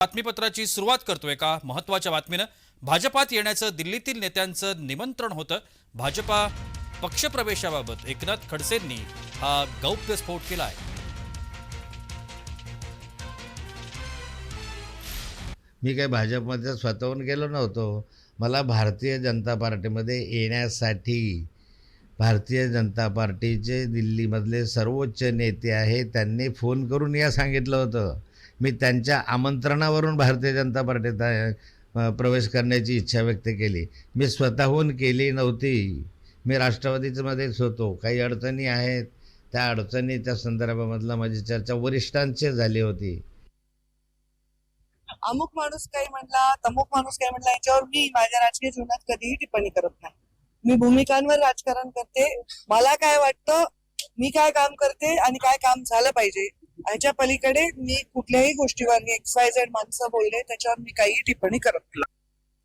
बातमीपत्राची सुरुवात करतोय का? महत्त्वाच्या बातमीनं भाजपात येण्याचं दिल्लीतील नेत्यांचं निमंत्रण होतं. भाजपा पक्षप्रवेशाबाबत एकनाथ खडसेंनी हा गौप्यस्फोट केला आहे मी काही भाजपमध्ये स्वतःहून गेलो नव्हतो. मला भारतीय जनता पार्टीमध्ये येण्यासाठी भारतीय जनता पार्टीचे दिल्लीमधले सर्वोच्च नेते आहेत त्यांनी फोन करून या सांगितलं होतं. मी त्यांच्या आमंत्रणावरून भारतीय जनता पार्टीत प्रवेश करण्याची इच्छा व्यक्त केली. मी स्वतःहून केली नव्हती. मी राष्ट्रवादीमध्येच होतो. काही अडचणी आहेत. त्या अडचणीच्या संदर्भामधला माझी चर्चा वरिष्ठांची झाली होती. अमुक माणूस काही म्हणला तमुक माणूस काही म्हणला याच्यावर मी माझ्या राजकीय जीवनात कधीही टिप्पणी करत नाही. मी भूमिकांवर राजकारण करते. मला काय वाटतं मी काय काम करते आणि काय काम झालं पाहिजे ह्याच्या पलीकडे मी कुठल्याही गोष्टीवर एक्स वाय झेड माणसं बोलले त्याच्यावर मी काही टिप्पणी करत नाही.